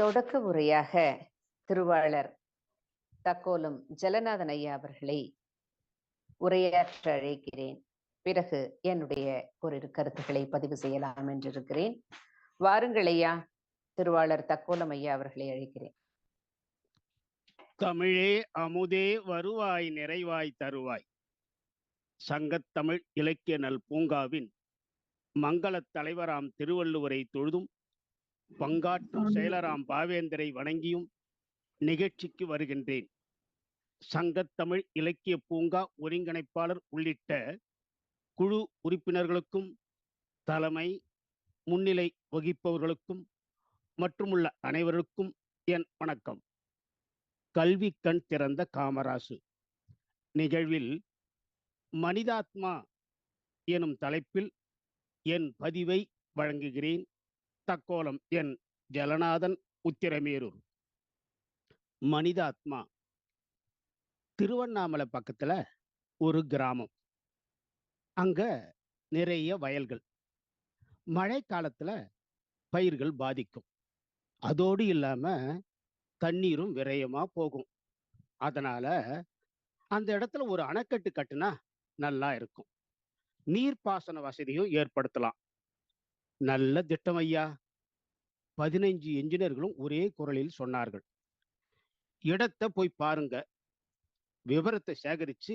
தொடக்க உரையாக திருவாளர் தக்கோலம் ஜலநாதன் ஐயா அவர்களை உரையாற்ற அழைக்கிறேன். பிறகு என்னுடைய ஒரு கருத்துக்களை பதிவு செய்யலாம் என்றிருக்கிறேன். வாருங்கள் ஐயா திருவாளர் தக்கோலம் ஐயா அவர்களை அழைக்கிறேன். தமிழே அமுதே வருவாய் நிறைவாய் தருவாய். சங்கத்தமிழ் இலக்கிய நல் பூங்காவின் மங்களத் தலைவராம் திருவள்ளுவரை தொழுதும் பங்காற்றும் செயலராம் பாவேந்தரை வணங்கியும் நிகழ்ச்சிக்கு வருகின்றேன். சங்கத்தமிழ் இலக்கிய பூங்கா ஒருங்கிணைப்பாளர் உள்ளிட்ட குழு உறுப்பினர்களுக்கும் தலைமை முன்னிலை வகிப்பவர்களுக்கும் மற்றுமுள்ள அனைவருக்கும் என் வணக்கம். கல்வி கண் திறந்த காமராசு. நிகழ்வில் மனிதாத்மா எனும் தலைப்பில் என் பதிவை வழங்குகிறேன். தக்கோலம் என் ஜலநாதன் உத்திரமேரூர். மனிதாத்மா. திருவண்ணாமலை பக்கத்துல ஒரு கிராமம். அங்க நிறைய வயல்கள். மழை காலத்துல பயிர்கள் பாதிக்கும். அதோடு இல்லாம தண்ணீரும் விரயமா போகும். அதனால அந்த இடத்துல ஒரு அணைக்கட்டு கட்டுனா நல்லா இருக்கும். நீர்ப்பாசன வசதியும் ஏற்படுத்தலாம். நல்ல திட்டம் ஐயா. பதினைஞ்சு என்ஜினியர்களும் ஒரே குரலில் சொன்னார்கள். இடத்தை போய் பாருங்க. விவரத்தை சேகரிச்சு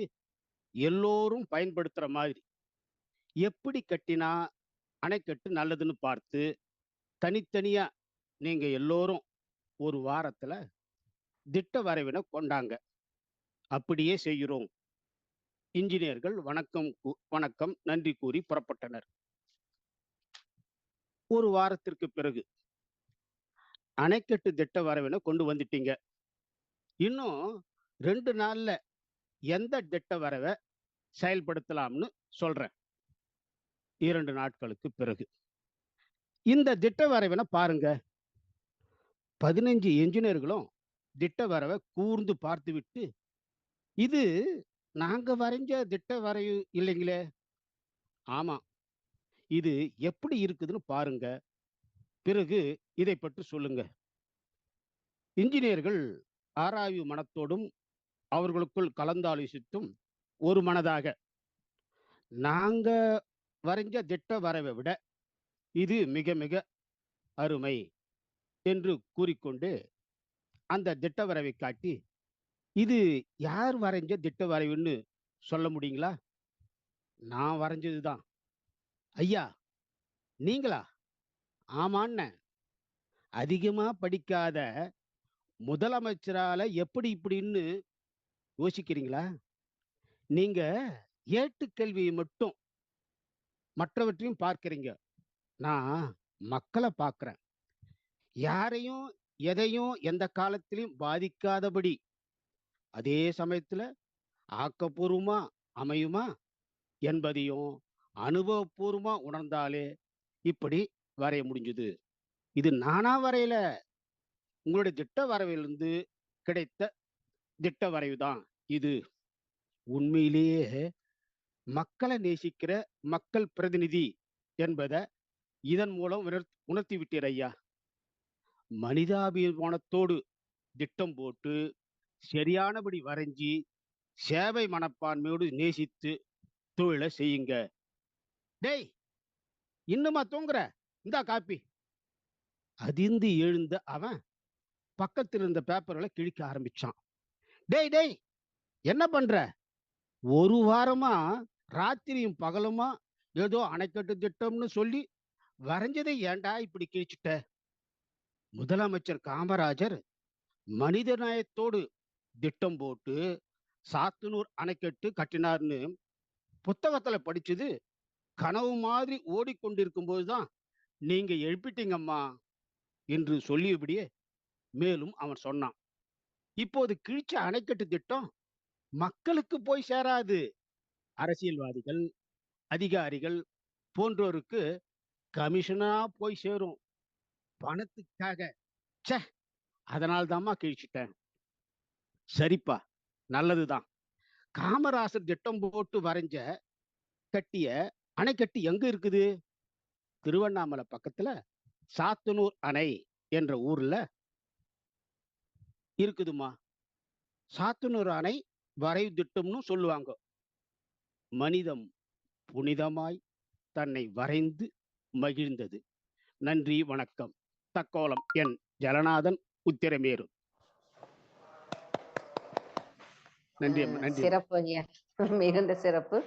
எல்லோரும் பயன்படுத்துற மாதிரி. எப்படி கட்டினா அணைக்கட்டு நல்லதுன்னு பார்த்து தனித்தனியா நீங்க எல்லோரும் ஒரு வாரத்துல திட்ட வரைவினை கொண்டாங்க. அப்படியே செய்கிறோம். இன்ஜினியர்கள் வணக்கம் வணக்கம் நன்றி கூறி புறப்பட்டனர். ஒரு வாரத்திற்கு பிறகு அணைக்கட்டு திட்ட வரவினை கொண்டு வந்துட்டீங்க. இன்னும் ரெண்டு நாள்ல எந்த திட்ட வரவை செயல்படுத்தலாம்னு சொல்றேன். இரண்டு நாட்களுக்கு பிறகு. இந்த திட்ட வரவினை பாருங்க. பதினஞ்சு என்ஜினியர்களும் திட்ட வரவை கூர்ந்து பார்த்துவிட்டு இது நாங்க வரைஞ்ச திட்ட வரையும் இல்லைங்களே? ஆமா. இது எப்படி இருக்குதுன்னு பாருங்க. பிறகு இதை பற்றி சொல்லுங்க. இன்ஜினியர்கள் ஆராய்வு மனத்தோடும் அவர்களுக்குள் கலந்தாலோசித்தும் ஒரு மனதாக. நாங்க வரைஞ்ச திட்ட வரவை விட இது மிக மிக அருமை என்று கூறிக்கொண்டு அந்த திட்ட வரவை காட்டி இது யார் வரைஞ்ச திட்ட வரைவுன்னு சொல்ல முடியுங்களா? நான் வரைஞ்சது தான். ஐயா நீங்களா? ஆமாண்ண. அதிகமா படிக்காத முதலமைச்சரால எப்படி இப்படின்னு யோசிக்கிறீங்களா? நீங்க ஏட்டுக்கல்வியை மட்டும் மற்றவற்றையும் பார்க்கறீங்க. நான் மக்களை பார்க்கிறேன். யாரையும் எதையும் எந்த காலத்திலையும் பாதிக்காதபடி அதே சமயத்துல ஆக்கப்பூர்வமா அமையுமா என்பதையும் அனுபவபூர்வமா உணர்ந்தாலே இப்படி வரைய முடிஞ்சது. இது நானா வரையல. உங்களுடைய திட்ட வரைவிலிருந்து கிடைத்த திட்ட வரைவு தான் இது. உண்மையிலேயே மக்களை நேசிக்கிற மக்கள் பிரதிநிதி என்பதை இதன் மூலம் உணர் உணர்த்தி விட்டீர் ஐயா. மனிதாபிமானத்தோடு திட்டம் போட்டு சரியானபடி வரைஞ்சி சேவை மனப்பான்மையோடு நேசித்து தொழிலை செய்யுங்க. டேய் இன்னுமா தூங்குற? இந்தா காப்பி. அதிர்ந்து எழுந்த அவன் பக்கத்தில் இருந்த பேப்பர்களை கிழிக்க ஆரம்பிச்சான். டேய் டேய் என்ன பண்ற? ஒரு வாரமா ராத்திரியும் பகலுமா ஏதோ அணைக்கட்டு திட்டம்னு சொல்லி வரைஞ்சதை ஏன்டா இப்படி கிழிச்சிட்ட? முதலமைச்சர் காமராஜர் மனித நயத்தோடு திட்டம் போட்டு சாத்தனூர் அணைக்கட்டு கட்டினார்னு புத்தகத்துல படிச்சது கனவு மாதிரி ஓடிக்கொண்டிருக்கும் போதுதான் நீங்க எழுப்பிட்டீங்கம்மா என்று சொல்லியபடியே மேலும் அவன் சொன்னான். இப்போது கிழிச்ச அணைக்கட்டு திட்டம் மக்களுக்கு போய் சேராது. அரசியல்வாதிகள் அதிகாரிகள் போன்றோருக்கு கமிஷனா போய் சேரும். பணத்துக்காக. சே அதனால்தாம்மா கிழிச்சிட்டேன். சரிப்பா நல்லதுதான். காமராசர் திட்டம் போட்டு வரைஞ்ச கட்டிய அணைக்கட்டு எங்க இருக்குது? திருவண்ணாமலை பக்கத்துல சாத்தனூர் அணை என்ற ஊர்ல இருக்குதுமா சாத்தனூர் அணை வரைவு திட்டம்னு சொல்லுவாங்க. மனிதம் புனிதமாய் தன்னை வரைந்து மகிழ்ந்தது. நன்றி வணக்கம். தக்கோலம் என் ஜலநாதன் உத்திரமேரு. நன்றி நன்றி சிறப்பு மிகுந்த சிறப்பு.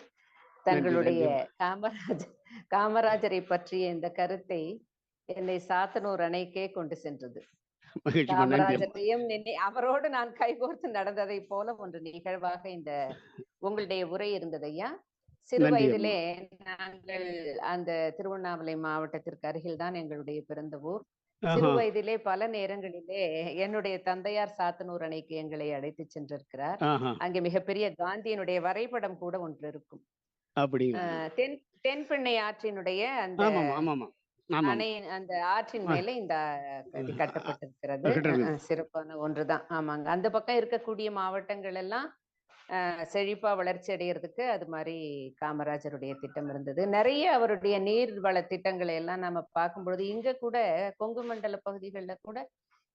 தங்களுடைய காமராஜர் காமராஜரை பற்றிய இந்த கருத்தை என்னை சாத்தனூர் அணைக்கே கொண்டு சென்றது. காமராஜரையும் அவரோடு நான் கைகோர்த்து நடந்ததை போல ஒன்று நிகழ்வாக இந்த உங்களுடைய உரை இருந்தது ஐயா. சிறு வயதிலே நாங்கள் அந்த திருவண்ணாமலை மாவட்டத்திற்கு அருகில் தான் எங்களுடைய பிறந்த ஊர். சிறு வயதிலே பல நேரங்களிலே என்னுடைய தந்தையார் சாத்தனூர் அணைக்கு எங்களை அழைத்து சென்றிருக்கிறார். அங்கே மிகப்பெரிய காந்தியினுடைய வரைபடம் கூட ஒன்று இருக்கும். தென் தென்பெண்ணை ஆற்றினுடைய அந்த அந்த ஆற்றின். மேலே இந்த கட்டப்பட்டிருக்கிறது. சிறப்பான ஒன்றுதான். ஆமாங்க. அந்த பக்கம் இருக்கக்கூடிய மாவட்டங்கள் எல்லாம் செழிப்பா வளர்ச்சி அடைகிறதுக்கு அது மாதிரி காமராஜருடைய திட்டம் இருந்தது. நிறைய அவருடைய நீர்வள திட்டங்களை எல்லாம் நம்ம பார்க்கும்பொழுது இங்க கூட கொங்கு மண்டல பகுதிகள்ல கூட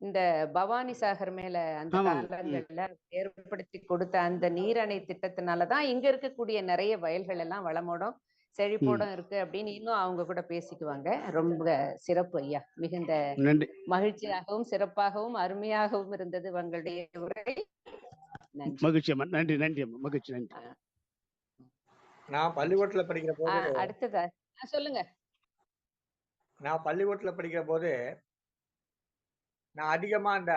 இந்த பவானி சாகர் மேல அந்த. காலங்கள்ல ஏற்படுத்தி கொடுத்த அந்த நீர் அணை திட்டத்தினாலதான் இங்க இருக்கக்கூடிய நிறைய வயல்கள் எல்லாம் வளமோடும் செழிப்போடும் இருக்கு அப்படின்னு இன்னும் அவங்க கூட பேசிக்குவாங்க. ரொம்ப சிறப்பு ஐயா. மிகுந்த நன்றி. மகிழ்ச்சியாகவும் சிறப்பாகவும் அருமையாகவும் இருந்தது உங்களுடைய உரை. மகிழ்ச்சி அம்மா. நன்றி நன்றி அம்மா. மகிழ்ச்சி நன்றி. நான் பள்ளிக்கூடத்துல படிக்கிற போது அடுத்ததா ஆஹ் சொல்லுங்க. நான் பள்ளிக்கூடத்துல படிக்கிற போது நான் அதிகமா அந்த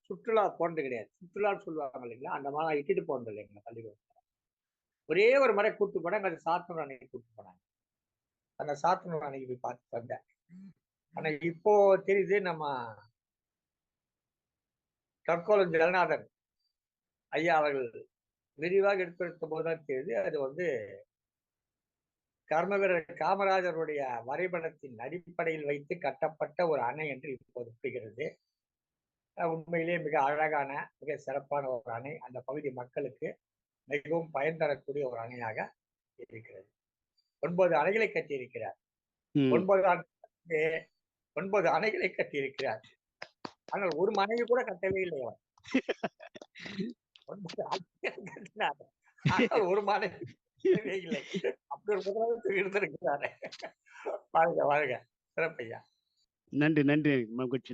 சுற்றுலா போனது கிடையாது. சுற்றுலான்னு சொல்லுவாங்க இல்லைங்களா? அந்த மாதிரி நான் இட்டுட்டு போனது இல்லைங்களா பள்ளிக்கூடத்துல? ஒரே ஒரு முறை கூட்டு போனாங்க அது சாத்தனூர் அன்னைக்கு கூட்டு போனாங்க. அந்த சாத்தனூர் அன்னைக்கு போய் பார்த்து வந்தேன். ஆனா இப்போ தெரியுது நம்ம தற்கோலம் ஜெகநாதன் ஐயா அவர்கள் விரிவாக எடுத்துரைத்த போதுதான் தெரியுது அது வந்து கர்மவீரர் காமராஜருடைய வரைபடத்தின் அடிப்படையில் வைத்து கட்டப்பட்ட ஒரு அணை என்று இப்போது புரிகிறது. உண்மையிலேயே மிக அழகான மிக சிறப்பான ஒரு அணை. அந்த பகுதி மக்களுக்கு மிகவும் பயன் தரக்கூடிய ஒரு அணையாக இருக்கிறது. ஒன்பது அணைகளை கட்டியிருக்கிறார். ஒன்பது ஒன்பது அணைகளை கட்டியிருக்கிறார். ஆனால் ஒரு மனைவி கூட கட்டவே இல்லை அவர் ஒன்பது அணைகளை கட்டினார். ஆனால் ஒரு மனைவி கட்டவே இல்லை. அப்படி ஒரு முதலமைச்சர் இருந்திருக்கிறாரு. வாழ்க வாழ்க சிறப்பையா. நன்றி நன்றி. மகிழ்ச்சி.